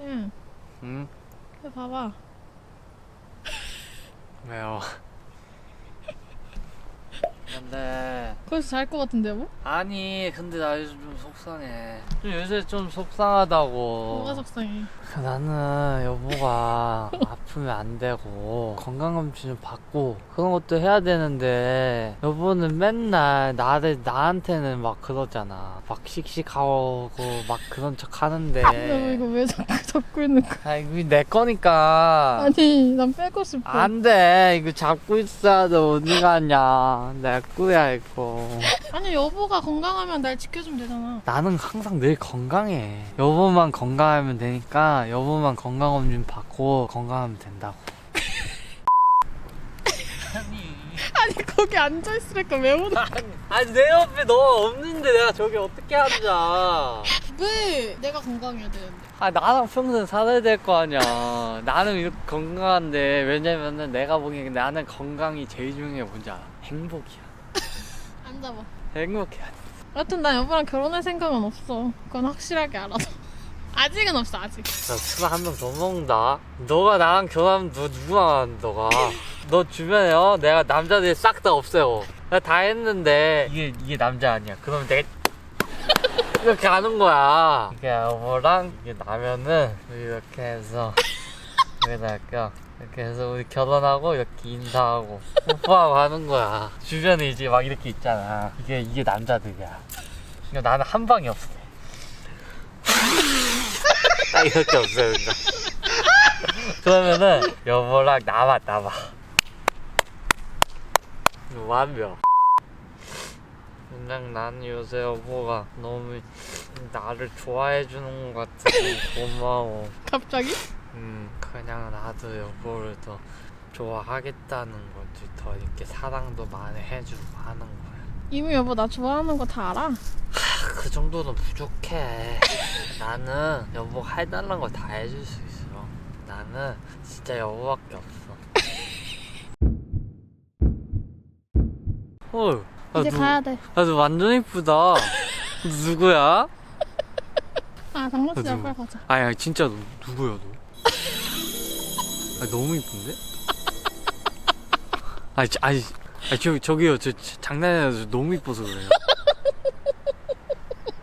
응. 응? 봐봐. 왜요? 근데 거기서 잘 것 같은데 뭐? 아니 근데 나 요즘 좀 속상해 좀 요새 좀 속상하다고 뭐가 속상해. 나는 여보가 아프면 안 되고 건강검진 좀 받고 그런 것도 해야 되는데 여보는 맨날 나를 나한테는 막 그러잖아. 막 씩씩하고 막 그런 척 하는데. 너 이거 왜 자꾸 잡고 있는 거야? 아 이거 내 거니까. 아니, 난 빼고 싶어. 안돼. 이거 잡고 있어야 돼. 어디 가냐. 내 거야 이거. 아니, 여보가 건강하면 날 지켜주면 되잖아. 나는 항상 늘 건강해. 여보만 건강하면 되니까 여보만 건강검진 받고 건강하면 된다고 아니 아니, 거기 앉아 있으니까 왜 오나? 아니 내 옆에 너 없는데 내가 저기 어떻게 앉아 왜 내가 건강해야 되는데? 아 나랑 평생 살아야 될 거 아니야 나는 이렇게 건강한데 왜냐면은 내가 보기엔 나는 건강이 제일 중요해 뭔지 알아 행복이야 앉아봐. 행복해야 돼 여튼 난 여보랑 결혼할 생각은 없어. 그건 확실하게 알아서. 아직은 없어, 아직. 나술한병 더 먹는다. 너가 나랑 결혼하면 너 누구랑 너가? 너 주변에 요? 내가 남자들 싹 다 없어요. 나 다 했는데 이게 이게 남자 아니야. 그러면 내가 이렇게 하는 거야. 이게 여보랑 이게 나면은 이렇게 해서 여기다 껴. 이렇게 해서 우리 결혼하고 이렇게 인사하고 뽀뽀하고 하는 거야. 주변에 이제 막 이렇게 있잖아. 이게 이게 남자들이야. 근데 나는 한 방이 없어. 딱 이렇게 없어요, 그러니까. 그러면은 여보랑 나와 나와. 완벽. 그냥 난 요새 여보가 너무 나를 좋아해 주는 것 같아서 고마워. 갑자기? 음, 그냥 나도 여보를 더 좋아하겠다는 거지. 더 이렇게 사랑도 많이 해주고 하는 거야. 이미 여보 나 좋아하는 거 다 알아. 그 정도는 부족해. 나는 여보가 해달라는 거 다 해줄 수 있어. 나는 진짜 여보밖에 없어. 헐. 아, 이제 누- 가야 돼. 아, 너 완전 이쁘다. 누구야? 아, 장난치자. 누구? 빨리 가자. 아야 진짜 너, 누구야 너? 아 너무 이쁜데? 아니 저- 아니 아니 저 저기요 저, 저 장난해서 너무 이뻐서 그래요.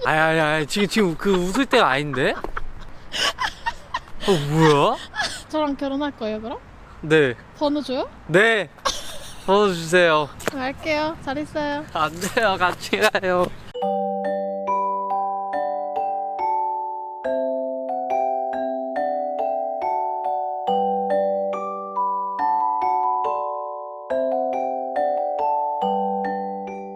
아니 지금 지금 그 웃을 때가 아닌데? 어 뭐야? 저랑 결혼할 거예요, 그럼? 네 번호 줘요? 네. 번호 주세요. 갈게요. 잘 있어요. 안 돼요 같이 가요.